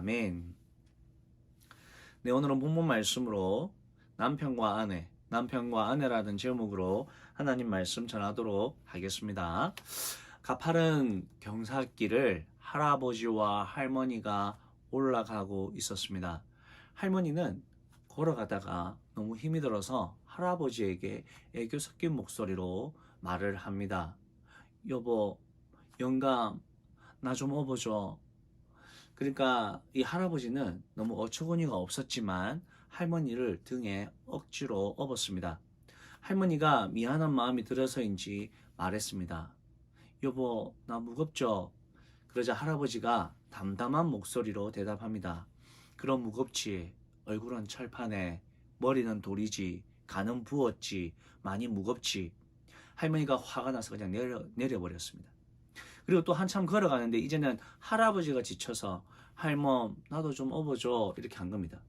아멘. 네, 오늘은 본문 말씀으로 남편과 아내, 남편과 아내라는 제목으로 하나님 말씀 전하도록 하겠습니다. 가파른 경사길을 할아버지와 할머니가 올라가고 있었습니다. 할머니는 걸어가다가 너무 힘이 들어서 할아버지에게 애교 섞인 목소리로 말을 합니다. 여보, 영감, 나 좀 업어줘. 그러니까 이 할아버지는 너무 어처구니가 없었지만 할머니를 등에 억지로 업었습니다. 할머니가 미안한 마음이 들어서인지 말했습니다. 여보, 나 무겁죠? 그러자 할아버지가 담담한 목소리로 대답합니다. 그럼 무겁지. 얼굴은 철판에, 머리는 돌이지, 간은 부었지, 많이 무겁지. 할머니가 화가 나서 그냥 내려, 내려버렸습니다. 그리고 또 한참 걸어가는데 이제는 할아버지가 지쳐서 할멈 나도 좀 업어줘 이렇게 한 겁니다.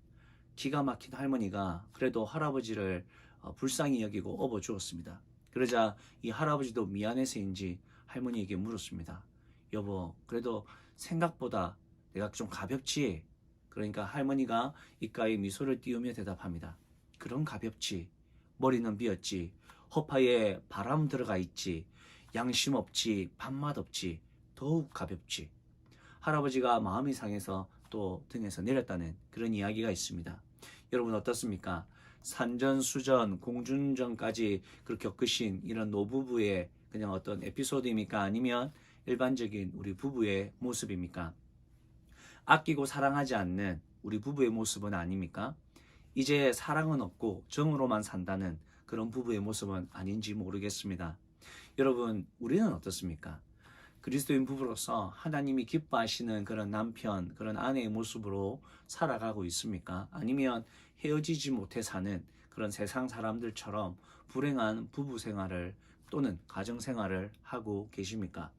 기가 막힌 할머니가 그래도 할아버지를 어, 불쌍히 여기고 업어 주었습니다. 그러자 이 할아버지도 미안해서인지 할머니에게 물었습니다. 여보 그래도 생각보다 내가 좀 가볍지? 그러니까 할머니가 입가에 미소를 띄우며 대답합니다. 그럼 가볍지. 머리는 비었지. 허파에 바람 들어가 있지. 양심 없지, 밥맛 없지, 더욱 가볍지. 할아버지가 마음이 상해서 또 등에서 내렸다는 그런 이야기가 있습니다. 여러분 어떻습니까? 산전수전, 공준전까지 그렇게 겪으신 이런 노부부의 그냥 어떤 에피소드입니까? 아니면 일반적인 우리 부부의 모습입니까? 아끼고 사랑하지 않는 우리 부부의 모습은 아닙니까? 이제 사랑은 없고 정으로만 산다는 그런 부부의 모습은 아닌지 모르겠습니다. 여러분, 우리는 어떻습니까? 그리스도인 부부로서 하나님이 기뻐하시는 그런 남편, 그런 아내의 모습으로 살아가고 있습니까? 아니면 헤어지지 못해 사는 그런 세상 사람들처럼 불행한 부부 생활을 또는 가정 생활을 하고 계십니까?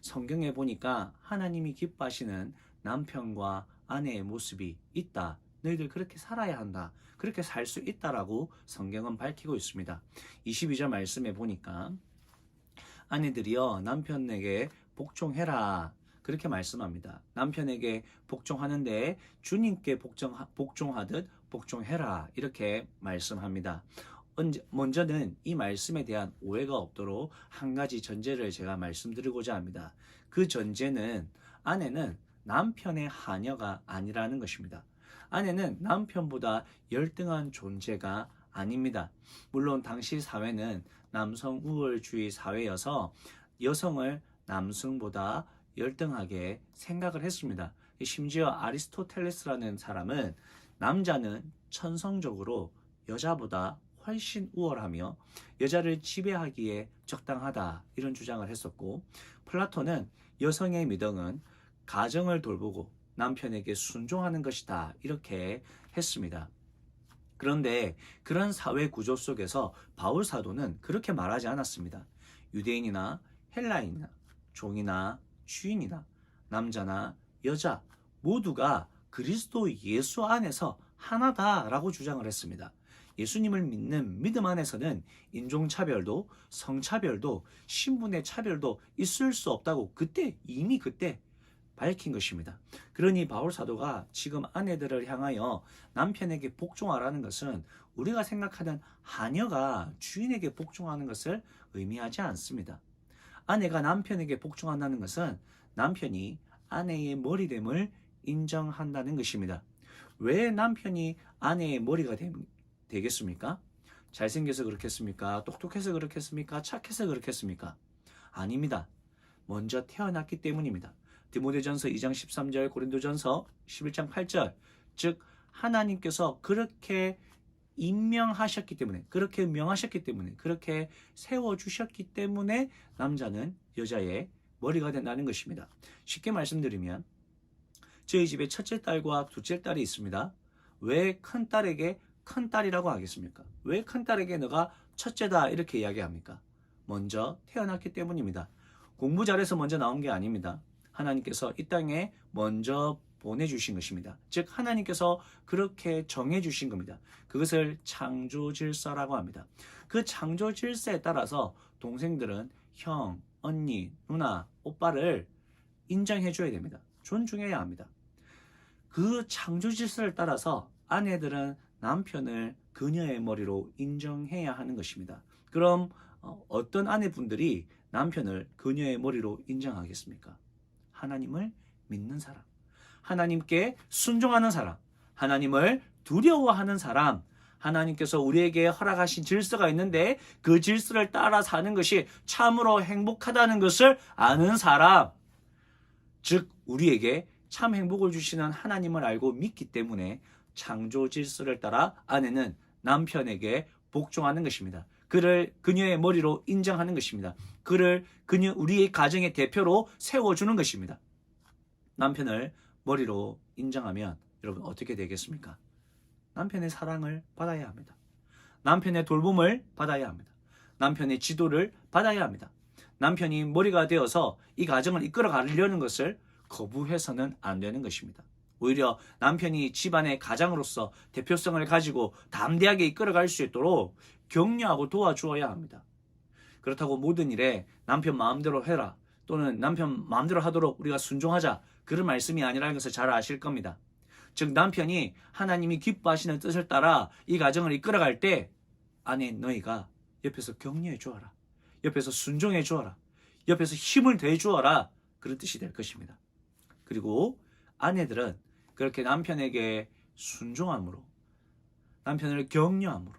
성경에 보니까 하나님이 기뻐하시는 남편과 아내의 모습이 있다. 너희들 그렇게 살아야 한다. 그렇게 살 수 있다라고 성경은 밝히고 있습니다. 22절 말씀에 보니까 아내들이여 남편에게 복종해라. 그렇게 말씀합니다. 남편에게 복종하는데 주님께 복종, 복종하듯 복종해라. 이렇게 말씀합니다. 먼저는 이 말씀에 대한 오해가 없도록 한 가지 전제를 제가 말씀드리고자 합니다. 그 전제는 아내는 남편의 하녀가 아니라는 것입니다. 아내는 남편보다 열등한 존재가 아닙니다. 물론 당시 사회는 남성 우월주의 사회여서 여성을 남성보다 열등하게 생각을 했습니다. 심지어 아리스토텔레스라는 사람은 남자는 천성적으로 여자보다 훨씬 우월하며 여자를 지배하기에 적당하다 이런 주장을 했었고 플라톤은 여성의 미덕은 가정을 돌보고 남편에게 순종하는 것이다 이렇게 했습니다. 그런데 그런 사회 구조 속에서 바울 사도는 그렇게 말하지 않았습니다. 유대인이나 헬라인이나 종이나 주인이나 남자나 여자 모두가 그리스도 예수 안에서 하나다라고 주장을 했습니다. 예수님을 믿는 믿음 안에서는 인종차별도 성차별도 신분의 차별도 있을 수 없다고 그때 이미 그때 밝힌 것입니다. 그러니 바울 사도가 지금 아내들을 향하여 남편에게 복종하라는 것은 우리가 생각하는 하녀가 주인에게 복종하는 것을 의미하지 않습니다. 아내가 남편에게 복종한다는 것은 남편이 아내의 머리됨을 인정한다는 것입니다. 왜 남편이 아내의 머리가 되, 되겠습니까? 잘생겨서 그렇겠습니까? 똑똑해서 그렇겠습니까? 착해서 그렇겠습니까? 아닙니다. 먼저 태어났기 때문입니다. 디모데전서 2장 13절, 고린도전서 11장 8절. 즉 하나님께서 그렇게 임명하셨기 때문에 그렇게 명하셨기 때문에 그렇게 세워 주셨기 때문에 남자는 여자의 머리가 된다는 것입니다. 쉽게 말씀드리면 저희 집에 첫째 딸과 둘째 딸이 있습니다. 왜 큰 딸에게 큰 딸이라고 하겠습니까? 왜 큰 딸에게 너가 첫째다 이렇게 이야기합니까? 먼저 태어났기 때문입니다. 공부 잘해서 먼저 나온 게 아닙니다. 하나님께서 이 땅에 먼저 보내주신 것입니다. 즉 하나님께서 그렇게 정해주신 겁니다. 그것을 창조 질서라고 합니다. 그 창조 질서에 따라서 동생들은 형, 언니, 누나, 오빠를 인정해줘야 됩니다. 존중해야 합니다. 그 창조 질서를 따라서 아내들은 남편을 그녀의 머리로 인정해야 하는 것입니다. 그럼 어, 어떤 아내분들이 남편을 그녀의 머리로 인정하겠습니까? 하나님을 믿는 사람, 하나님께 순종하는 사람, 하나님을 두려워하는 사람, 하나님께서 우리에게 허락하신 질서가 있는데 그 질서를 따라 사는 것이 참으로 행복하다는 것을 아는 사람, 즉 우리에게 참 행복을 주시는 하나님을 알고 믿기 때문에 창조 질서를 따라 아내는 남편에게 복종하는 것입니다. 그를 그녀의 머리로 인정하는 것입니다. 그를 그녀 우리의 가정의 대표로 세워주는 것입니다. 남편을 머리로 인정하면 여러분 어떻게 되겠습니까? 남편의 사랑을 받아야 합니다. 남편의 돌봄을 받아야 합니다. 남편의 지도를 받아야 합니다. 남편이 머리가 되어서 이 가정을 이끌어 가려는 것을 거부해서는 안 되는 것입니다. 오히려 남편이 집안의 가장으로서 대표성을 가지고 담대하게 이끌어갈 수 있도록 격려하고 도와주어야 합니다. 그렇다고 모든 일에 남편 마음대로 해라 또는 남편 마음대로 하도록 우리가 순종하자 그런 말씀이 아니라는 것을 잘 아실 겁니다. 즉 남편이 하나님이 기뻐하시는 뜻을 따라 이 가정을 이끌어갈 때 아내 너희가 옆에서 격려해 주어라. 옆에서 순종해 주어라. 옆에서 힘을 대 주어라. 그런 뜻이 될 것입니다. 그리고 아내들은 그렇게 남편에게 순종함으로 남편을 격려함으로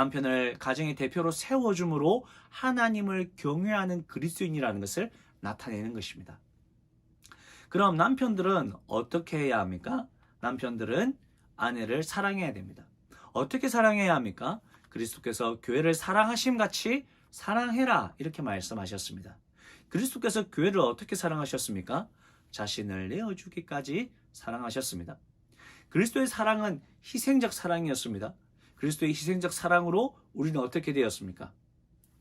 남편을 가정의 대표로 세워줌으로 하나님을 경외하는 그리스도인이라는 것을 나타내는 것입니다. 그럼 남편들은 어떻게 해야 합니까? 남편들은 아내를 사랑해야 됩니다. 어떻게 사랑해야 합니까? 그리스도께서 교회를 사랑하심 같이 사랑해라 이렇게 말씀하셨습니다. 그리스도께서 교회를 어떻게 사랑하셨습니까? 자신을 내어주기까지 사랑하셨습니다. 그리스도의 사랑은 희생적 사랑이었습니다. 그리스도의 희생적 사랑으로 우리는 어떻게 되었습니까?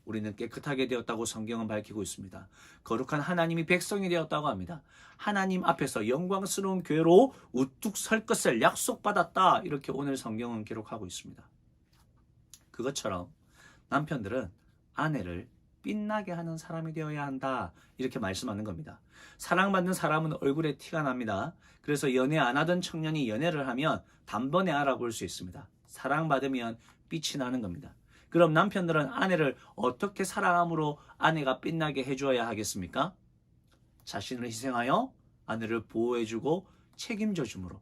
우리는 깨끗하게 되었다고 성경은 밝히고 있습니다. 거룩한 하나님이 백성이 되었다고 합니다. 하나님 앞에서 영광스러운 교회로 우뚝 설 것을 약속받았다. 이렇게 오늘 성경은 기록하고 있습니다. 그것처럼 남편들은 아내를 빛나게 하는 사람이 되어야 한다. 이렇게 말씀하는 겁니다. 사랑받는 사람은 얼굴에 티가 납니다. 그래서 연애 안 하던 청년이 연애를 하면 단번에 알아볼 수 있습니다. 사랑받으면 빛이 나는 겁니다. 그럼 남편들은 아내를 어떻게 사랑함으로 아내가 빛나게 해주어야 하겠습니까? 자신을 희생하여 아내를 보호해주고 책임져 줌으로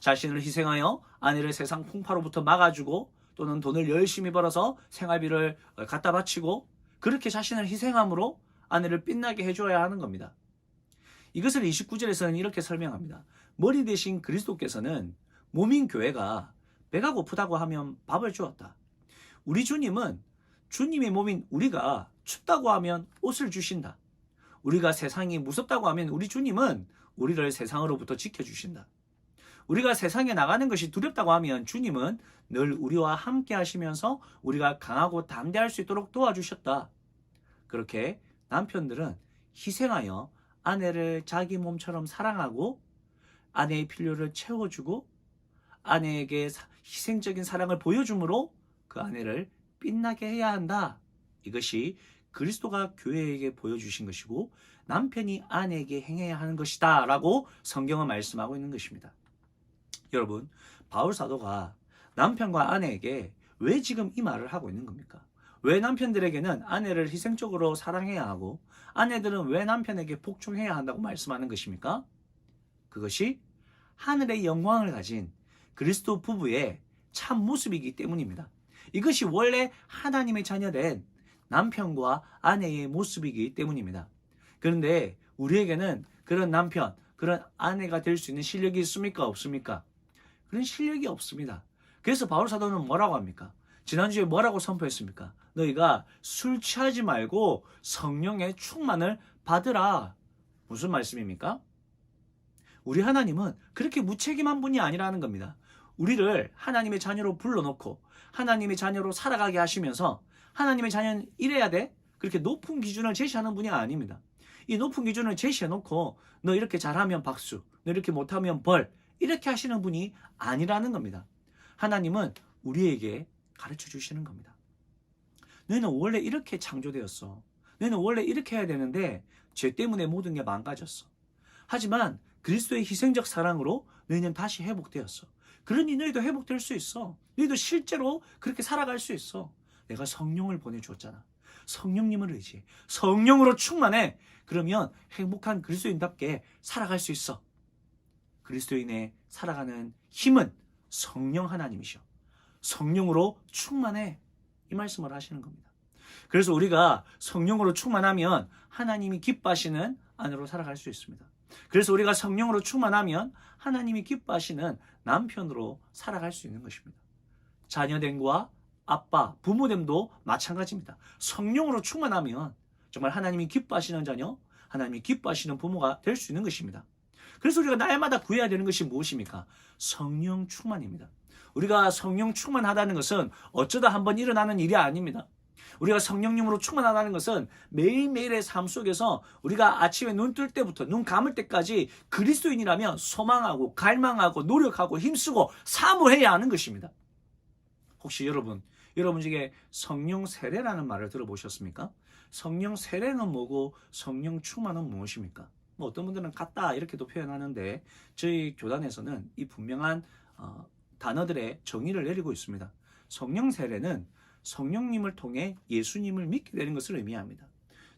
자신을 희생하여 아내를 세상 풍파로부터 막아주고 또는 돈을 열심히 벌어서 생활비를 갖다 바치고 그렇게 자신을 희생함으로 아내를 빛나게 해줘야 하는 겁니다. 이것을 29절에서는 이렇게 설명합니다. 머리 대신 그리스도께서는 몸인 교회가 배가 고프다고 하면 밥을 주었다. 우리 주님은 주님의 몸인 우리가 춥다고 하면 옷을 주신다. 우리가 세상이 무섭다고 하면 우리 주님은 우리를 세상으로부터 지켜주신다. 우리가 세상에 나가는 것이 두렵다고 하면 주님은 늘 우리와 함께 하시면서 우리가 강하고 담대할 수 있도록 도와주셨다. 그렇게 남편들은 희생하여 아내를 자기 몸처럼 사랑하고 아내의 필요를 채워주고 아내에게 희생적인 사랑을 보여줌으로 그 아내를 빛나게 해야 한다. 이것이 그리스도가 교회에게 보여주신 것이고 남편이 아내에게 행해야 하는 것이다. 라고 성경은 말씀하고 있는 것입니다. 여러분, 바울 사도가 남편과 아내에게 왜 지금 이 말을 하고 있는 겁니까? 왜 남편들에게는 아내를 희생적으로 사랑해야 하고 아내들은 왜 남편에게 복종해야 한다고 말씀하는 것입니까? 그것이 하늘의 영광을 가진 그리스도 부부의 참 모습이기 때문입니다. 이것이 원래 하나님의 자녀된 남편과 아내의 모습이기 때문입니다. 그런데 우리에게는 그런 남편, 그런 아내가 될 수 있는 실력이 있습니까? 없습니까? 그런 실력이 없습니다. 그래서 바울 사도는 뭐라고 합니까? 지난주에 뭐라고 선포했습니까? 너희가 술 취하지 말고 성령의 충만을 받으라. 무슨 말씀입니까? 우리 하나님은 그렇게 무책임한 분이 아니라는 겁니다. 우리를 하나님의 자녀로 불러놓고 하나님의 자녀로 살아가게 하시면서 하나님의 자녀는 이래야 돼? 그렇게 높은 기준을 제시하는 분이 아닙니다. 이 높은 기준을 제시해놓고 너 이렇게 잘하면 박수, 너 이렇게 못하면 벌 이렇게 하시는 분이 아니라는 겁니다. 하나님은 우리에게 가르쳐 주시는 겁니다. 너희는 원래 이렇게 창조되었어. 너희는 원래 이렇게 해야 되는데 죄 때문에 모든 게 망가졌어. 하지만 그리스도의 희생적 사랑으로 내년 다시 회복되었어. 그러니 너희도 회복될 수 있어. 너희도 실제로 그렇게 살아갈 수 있어. 내가 성령을 보내주었잖아. 성령님을 의지해. 성령으로 충만해. 그러면 행복한 그리스도인답게 살아갈 수 있어. 그리스도인의 살아가는 힘은 성령 하나님이셔. 성령으로 충만해. 이 말씀을 하시는 겁니다. 그래서 우리가 성령으로 충만하면 하나님이 기뻐하시는 안으로 살아갈 수 있습니다. 그래서 우리가 성령으로 충만하면 하나님이 기뻐하시는 남편으로 살아갈 수 있는 것입니다. 자녀됨과 아빠, 부모됨도 마찬가지입니다. 성령으로 충만하면 정말 하나님이 기뻐하시는 자녀, 하나님이 기뻐하시는 부모가 될 수 있는 것입니다. 그래서 우리가 날마다 구해야 되는 것이 무엇입니까? 성령 충만입니다. 우리가 성령 충만하다는 것은 어쩌다 한번 일어나는 일이 아닙니다. 우리가 성령님으로 충만하다는 것은 매일매일의 삶 속에서 우리가 아침에 눈 뜰 때부터 눈 감을 때까지 그리스도인이라면 소망하고 갈망하고 노력하고 힘쓰고 사모해야 하는 것입니다. 혹시 여러분, 여러분 중에 성령 세례라는 말을 들어보셨습니까? 성령 세례는 뭐고 성령 충만은 무엇입니까? 뭐 어떤 분들은 같다 이렇게도 표현하는데 저희 교단에서는 이 분명한 어, 단어들의 정의를 내리고 있습니다. 성령 세례는 성령님을 통해 예수님을 믿게 되는 것을 의미합니다.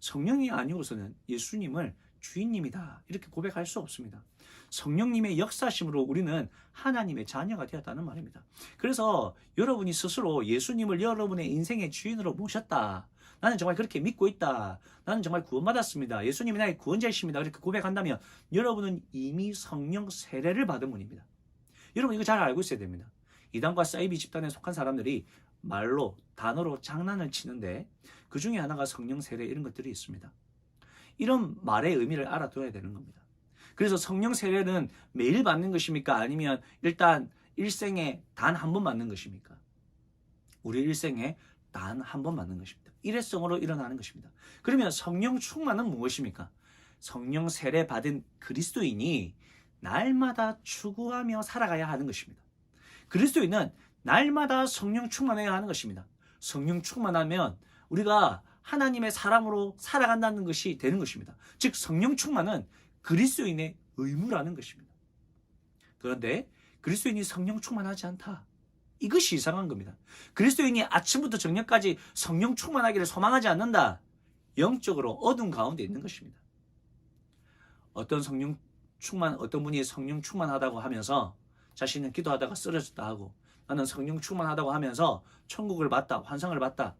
성령이 아니고서는 예수님을 주인님이다 이렇게 고백할 수 없습니다. 성령님의 역사심으로 우리는 하나님의 자녀가 되었다는 말입니다. 그래서 여러분이 스스로 예수님을 여러분의 인생의 주인으로 모셨다. 나는 정말 그렇게 믿고 있다. 나는 정말 구원받았습니다. 예수님이 나의 구원자이십니다. 이렇게 고백한다면 여러분은 이미 성령 세례를 받은 분입니다. 여러분 이거 잘 알고 있어야 됩니다. 이단과 사이비 집단에 속한 사람들이 말로 단어로 장난을 치는데 그 중에 하나가 성령 세례 이런 것들이 있습니다. 이런 말의 의미를 알아둬야 되는 겁니다. 그래서 성령 세례는 매일 받는 것입니까? 아니면 일단 일생에 단 한 번 받는 것입니까? 우리 일생에 단 한 번 받는 것입니다. 일회성으로 일어나는 것입니다. 그러면 성령 충만은 무엇입니까? 성령 세례 받은 그리스도인이 날마다 추구하며 살아가야 하는 것입니다. 그리스도인은 날마다 성령 충만해야 하는 것입니다. 성령 충만하면 우리가 하나님의 사람으로 살아간다는 것이 되는 것입니다. 즉 성령 충만은 그리스도인의 의무라는 것입니다. 그런데 그리스도인이 성령 충만하지 않다. 이것이 이상한 겁니다. 그리스도인이 아침부터 저녁까지 성령 충만하기를 소망하지 않는다. 영적으로 어둠 가운데 있는 것입니다. 어떤 성령 충만, 어떤 분이 성령 충만하다고 하면서 자신은 기도하다가 쓰러졌다 하고 나는 성령 충만하다고 하면서 천국을 봤다, 환상을 봤다.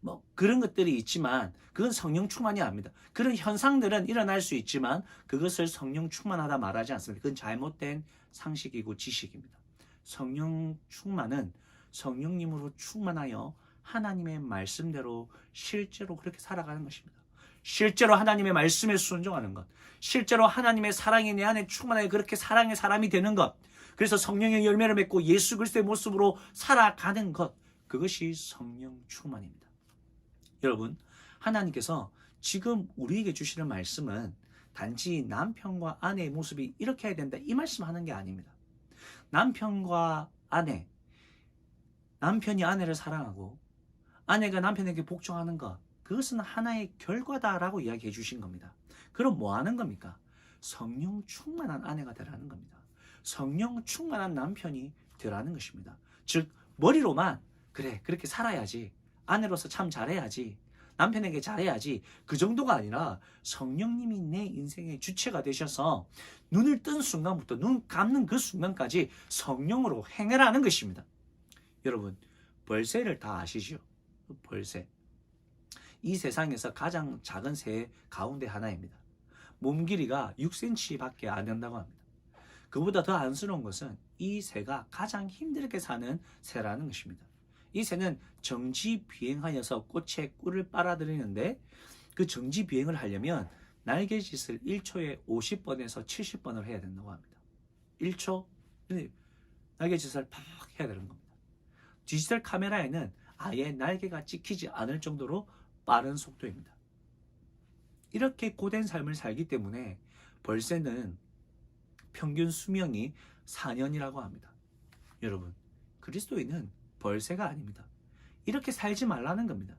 뭐 그런 것들이 있지만 그건 성령 충만이 아닙니다. 그런 현상들은 일어날 수 있지만 그것을 성령 충만하다 말하지 않습니다. 그건 잘못된 상식이고 지식입니다. 성령 충만은 성령님으로 충만하여 하나님의 말씀대로 실제로 그렇게 살아가는 것입니다. 실제로 하나님의 말씀에 순종하는 것. 실제로 하나님의 사랑이 내 안에 충만하게 그렇게 사랑의 사람이 되는 것. 그래서 성령의 열매를 맺고 예수 그리스도의 모습으로 살아가는 것. 그것이 성령 충만입니다. 여러분, 하나님께서 지금 우리에게 주시는 말씀은 단지 남편과 아내의 모습이 이렇게 해야 된다. 이 말씀 하는 게 아닙니다. 남편과 아내, 남편이 아내를 사랑하고 아내가 남편에게 복종하는 것, 그것은 하나의 결과다라고 이야기해 주신 겁니다. 그럼 뭐 하는 겁니까? 성령 충만한 아내가 되라는 겁니다. 성령 충만한 남편이 되라는 것입니다. 즉, 머리로만, 그래, 그렇게 살아야지. 아내로서 참 잘해야지. 남편에게 잘해야지. 그 정도가 아니라 성령님이 내 인생의 주체가 되셔서 눈을 뜬 순간부터 눈 감는 그 순간까지 성령으로 행해라는 것입니다. 여러분, 벌새를 다 아시죠? 벌새. 이 세상에서 가장 작은 새 가운데 하나입니다. 몸 길이가 6cm밖에 안 된다고 합니다. 그보다 더 안쓰러운 것은 이 새가 가장 힘들게 사는 새라는 것입니다. 이 새는 정지 비행하여서 꽃에 꿀을 빨아들이는데 그 정지 비행을 하려면 날개짓을 1초에 50번에서 70번을 해야 된다고 합니다. 1초 날개짓을 팍 해야 되는 겁니다. 디지털 카메라에는 아예 날개가 찍히지 않을 정도로 빠른 속도입니다. 이렇게 고된 삶을 살기 때문에 벌새는 평균 수명이 4년이라고 합니다. 여러분, 그리스도인은 벌새가 아닙니다. 이렇게 살지 말라는 겁니다.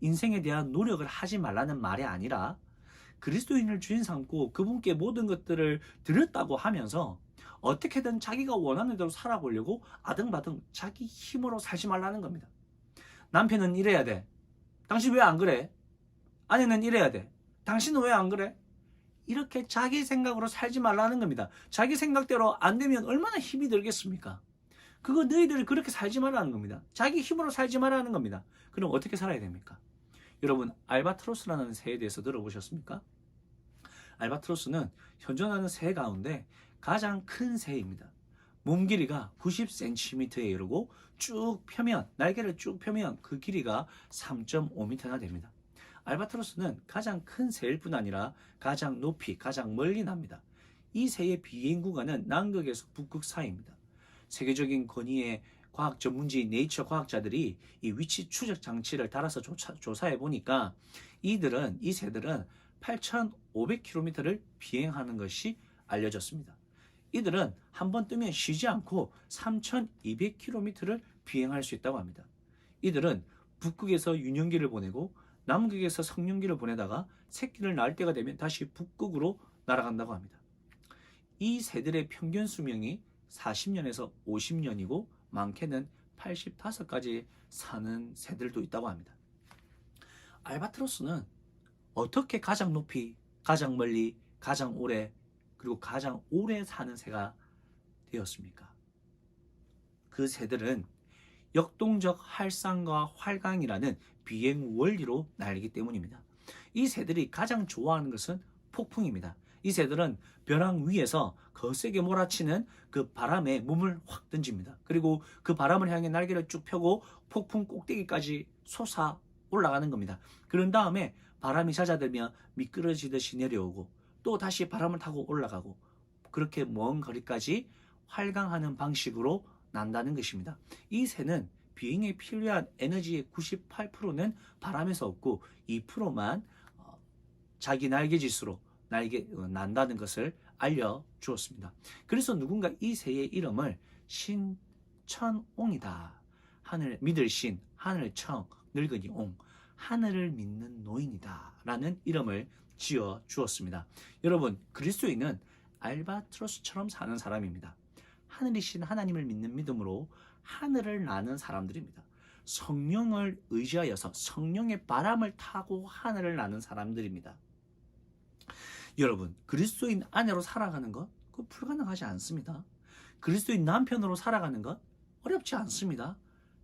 인생에 대한 노력을 하지 말라는 말이 아니라 그리스도인을 주인 삼고 그분께 모든 것들을 드렸다고 하면서 어떻게든 자기가 원하는 대로 살아보려고 아등바등 자기 힘으로 살지 말라는 겁니다. 남편은 이래야 돼. 당신 왜 안 그래? 아내는 이래야 돼. 당신은 왜 안 그래? 이렇게 자기 생각으로 살지 말라는 겁니다. 자기 생각대로 안 되면 얼마나 힘이 들겠습니까? 그거 너희들 그렇게 살지 말라는 겁니다. 자기 힘으로 살지 말라는 겁니다. 그럼 어떻게 살아야 됩니까? 여러분 알바트로스라는 새에 대해서 들어보셨습니까? 알바트로스는 현존하는 새 가운데 가장 큰 새입니다. 몸 길이가 90cm에 이르고 쭉 펴면 날개를 쭉 펴면 그 길이가 3.5m나 됩니다. 알바트로스는 가장 큰 새일 뿐 아니라 가장 높이 가장 멀리 납니다. 이 새의 비행 구간은 남극에서 북극 사이입니다. 세계적인 권위의 과학 전문지인 네이처 과학자들이 이 위치 추적 장치를 달아서 조사, 해 보니까 이들은 이 새들은 8,500km를 비행하는 것이 알려졌습니다. 이들은 한 번 뜨면 쉬지 않고 3,200km를 비행할 수 있다고 합니다. 이들은 북극에서 유년기를 보내고 남극에서 성년기를 보내다가 새끼를 낳을 때가 되면 다시 북극으로 날아간다고 합니다. 이 새들의 평균 수명이 40년에서 50년이고 많게는 85까지 사는 새들도 있다고 합니다. 알바트로스는 어떻게 가장 높이, 가장 멀리, 가장 오래, 그리고 가장 오래 사는 새가 되었습니까? 그 새들은 역동적 활상과 활강이라는 비행 원리로 날기 때문입니다. 이 새들이 가장 좋아하는 것은 폭풍입니다. 이 새들은 벼랑 위에서 거세게 몰아치는 그 바람에 몸을 확 던집니다. 그리고 그 바람을 향해 날개를 쭉 펴고 폭풍 꼭대기까지 솟아 올라가는 겁니다. 그런 다음에 바람이 잦아들면 미끄러지듯이 내려오고 또 다시 바람을 타고 올라가고 그렇게 먼 거리까지 활강하는 방식으로 난다는 것입니다. 이 새는 비행에 필요한 에너지의 98%는 바람에서 얻고 2%만 어, 자기 날개짓으로 날개 어, 난다는 것을 알려 주었습니다. 그래서 누군가 이 새의 이름을 신천옹이다. 하늘 믿을 신, 하늘청, 늙은이 옹, 하늘을 믿는 노인이다라는 이름을 지어 주었습니다. 여러분, 그리스도인은 알바트로스처럼 사는 사람입니다. 하늘이신 하나님을 믿는 믿음으로 하늘을 나는 사람들입니다. 성령을 의지하여서 성령의 바람을 타고 하늘을 나는 사람들입니다. 여러분, 그리스도인 아내로 살아가는 것, 그 불가능하지 않습니다. 그리스도인 남편으로 살아가는 것, 어렵지 않습니다.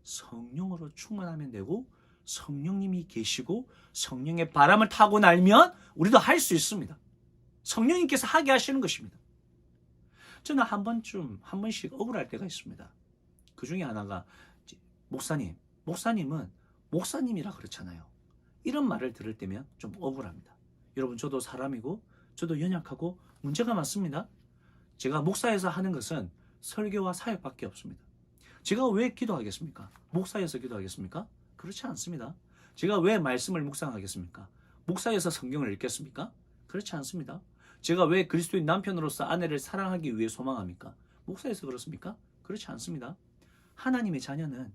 성령으로 충만하면 되고, 성령님이 계시고, 성령의 바람을 타고 날면, 우리도 할 수 있습니다. 성령님께서 하게 하시는 것입니다. 저는 한 번쯤, 한 번씩 억울할 때가 있습니다. 그 중에 하나가, 목사님, 목사님은 목사님이라 그렇잖아요. 이런 말을 들을 때면 좀 억울합니다. 여러분, 저도 사람이고, 저도 연약하고 문제가 많습니다. 제가 목사에서 하는 것은 설교와 사역밖에 없습니다. 제가 왜 기도하겠습니까? 목사에서 기도하겠습니까? 그렇지 않습니다. 제가 왜 말씀을 묵상하겠습니까? 목사에서 성경을 읽겠습니까? 그렇지 않습니다. 제가 왜 그리스도인 남편으로서 아내를 사랑하기 위해 소망합니까? 목사에서 그렇습니까? 그렇지 않습니다. 하나님의 자녀는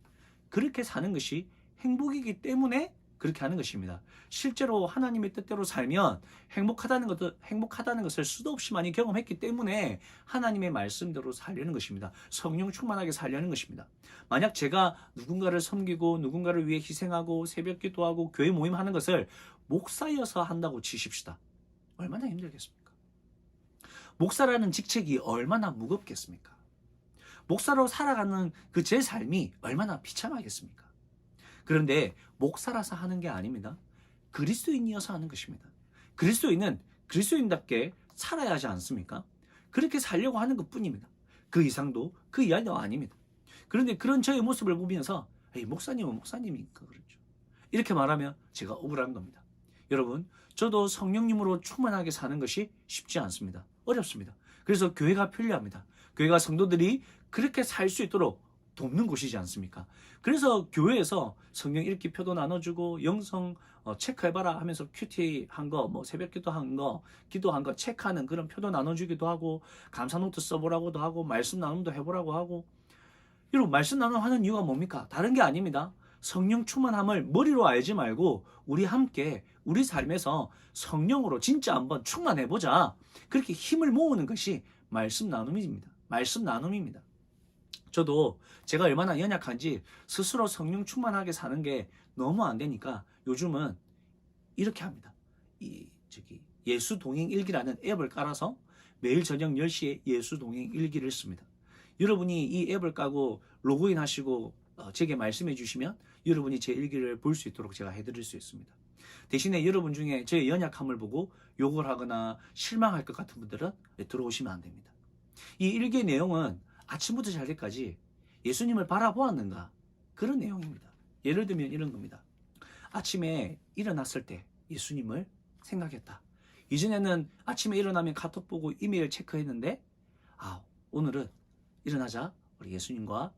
그렇게 사는 것이 행복이기 때문에 그렇게 하는 것입니다. 실제로 하나님의 뜻대로 살면 행복하다는 것도 행복하다는 것을 수도 없이 많이 경험했기 때문에 하나님의 말씀대로 살려는 것입니다. 성령 충만하게 살려는 것입니다. 만약 제가 누군가를 섬기고 누군가를 위해 희생하고 새벽 기도하고 교회 모임 하는 것을 목사여서 한다고 치십시다. 얼마나 힘들겠습니까? 목사라는 직책이 얼마나 무겁겠습니까? 목사로 살아가는 그 제 삶이 얼마나 비참하겠습니까? 그런데 목사라서 하는 게 아닙니다. 그리스도인이어서 하는 것입니다. 그리스도인은 그리스도인답게 살아야 하지 않습니까? 그렇게 살려고 하는 것 뿐입니다. 그 이상도 그 이하도 아닙니다. 그런데 그런 저의 모습을 보면서 목사님은 목사님이니까 그렇죠. 이렇게 말하면 제가 억울한 겁니다. 여러분, 저도 성령님으로 충만하게 사는 것이 쉽지 않습니다. 어렵습니다. 그래서 교회가 필요합니다. 교회가 성도들이 그렇게 살 수 있도록 돕는 곳이지 않습니까? 그래서 교회에서 성경 읽기 표도 나눠주고 영성 어, 체크해봐라 하면서 큐티 한 거, 뭐 새벽 기도 한 거, 기도한 거 체크하는 그런 표도 나눠주기도 하고 감사 노트 써보라고도 하고 말씀 나눔도 해보라고 하고 여러분 말씀 나눔 하는 이유가 뭡니까? 다른 게 아닙니다. 성령 충만함을 머리로 알지 말고 우리 함께 우리 삶에서 성령으로 진짜 한번 충만해 보자. 그렇게 힘을 모으는 것이 말씀 나눔입니다. 말씀 나눔입니다. 저도 제가 얼마나 연약한지 스스로 성령 충만하게 사는 게 너무 안 되니까 요즘은 이렇게 합니다. 이 저기 예수 동행 일기라는 앱을 깔아서 매일 저녁 10시에 예수 동행 일기를 씁니다. 여러분이 이 앱을 까고 로그인 하시고 어, 제게 말씀해 주시면 여러분이 제 일기를 볼 수 있도록 제가 해드릴 수 있습니다. 대신에 여러분 중에 제 연약함을 보고 욕을 하거나 실망할 것 같은 분들은 들어오시면 안 됩니다. 이 일기의 내용은 아침부터 잘 때까지 예수님을 바라보았는가 그런 내용입니다. 예를 들면 이런 겁니다. 아침에 일어났을 때 예수님을 생각했다. 이전에는 아침에 일어나면 카톡 보고 이메일 체크했는데 아 오늘은 일어나자 우리 예수님과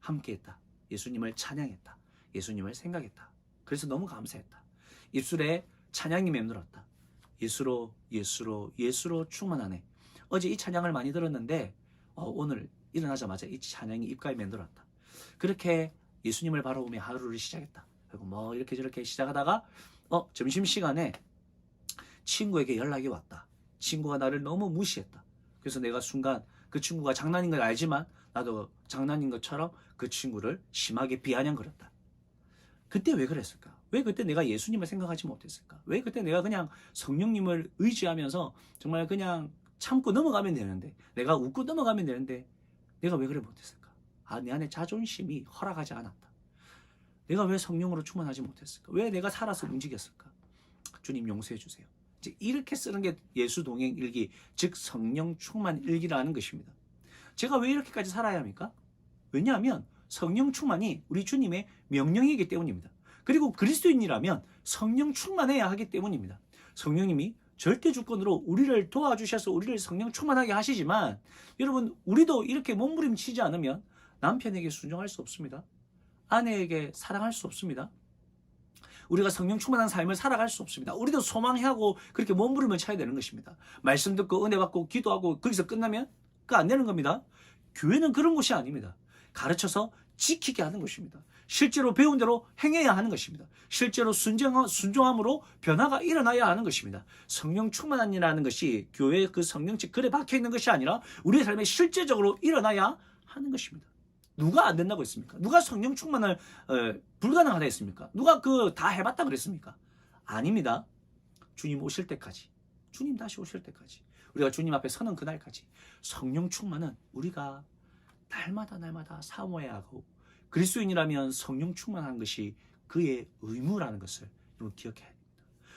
함께했다. 예수님을 찬양했다. 예수님을 생각했다. 그래서 너무 감사했다. 입술에 찬양이 맴돌았다. 예수로 예수로 예수로 충만하네. 어제 이 찬양을 많이 들었는데 어, 오늘 일어나자마자 이 찬양이 입가에 맴돌았다. 그렇게 예수님을 바라보며 하루를 시작했다. 그리고 뭐 이렇게 저렇게 시작하다가 어 점심 시간에 친구에게 연락이 왔다. 친구가 나를 너무 무시했다. 그래서 내가 순간 그 친구가 장난인 걸 알지만 나도 장난인 것처럼 그 친구를 심하게 비아냥거렸다. 그때 왜 그랬을까? 왜 그때 내가 예수님을 생각하지 못했을까? 왜 그때 내가 그냥 성령님을 의지하면서 정말 그냥 참고 넘어가면 되는데 내가 웃고 넘어가면 되는데 내가 왜 그래 못했을까? 아, 내 안에 자존심이 허락하지 않았다. 내가 왜 성령으로 충만하지 못했을까? 왜 내가 살아서 움직였을까? 주님 용서해 주세요. 이제 이렇게 쓰는 게 예수 동행 일기, 즉 성령 충만 일기라는 것입니다. 제가 왜 이렇게까지 살아야 합니까? 왜냐하면 성령 충만이 우리 주님의 명령이기 때문입니다. 그리고 그리스도인이라면 성령 충만해야 하기 때문입니다. 성령님이 절대 주권으로 우리를 도와주셔서 우리를 성령 충만하게 하시지만 여러분 우리도 이렇게 몸부림치지 않으면 남편에게 순종할 수 없습니다. 아내에게 사랑할 수 없습니다. 우리가 성령 충만한 삶을 살아갈 수 없습니다. 우리도 소망하고 그렇게 몸부림을 쳐야 되는 것입니다. 말씀 듣고 은혜 받고 기도하고 거기서 끝나면 그 안 되는 겁니다. 교회는 그런 곳이 아닙니다. 가르쳐서 지키게 하는 것입니다. 실제로 배운 대로 행해야 하는 것입니다. 실제로 순종, 순종함으로 변화가 일어나야 하는 것입니다. 성령 충만함이라는 것이 교회의 그 성령치 글에 박혀 있는 것이 아니라 우리의 삶에 실제적으로 일어나야 하는 것입니다. 누가 안 된다고 했습니까? 누가 성령 충만을 어, 불가능하다 했습니까? 누가 그 다 해봤다 그랬습니까? 아닙니다. 주님 오실 때까지, 주님 다시 오실 때까지, 우리가 주님 앞에 서는 그날까지 성령 충만은 우리가 날마다 날마다 사모해야 하고 그리스도인이라면 성령 충만한 것이 그의 의무라는 것을 여러분 기억해야 됩니다.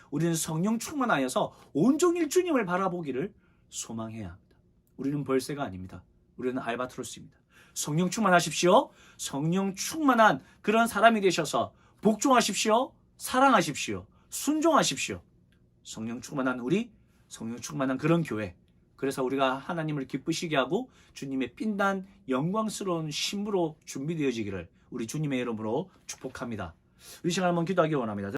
우리는 성령 충만하여서 온종일 주님을 바라보기를 소망해야 합니다. 우리는 벌새가 아닙니다. 우리는 알바트로스입니다. 성령 충만하십시오. 성령 충만한 그런 사람이 되셔서 복종하십시오. 사랑하십시오. 순종하십시오. 성령 충만한 우리, 성령 충만한 그런 교회. 그래서 우리가 하나님을 기쁘시게 하고 주님의 빛난 영광스러운 신부로 준비되어지기를 우리 주님의 이름으로 축복합니다. 우리 시간 한번 기도하기 원합니다.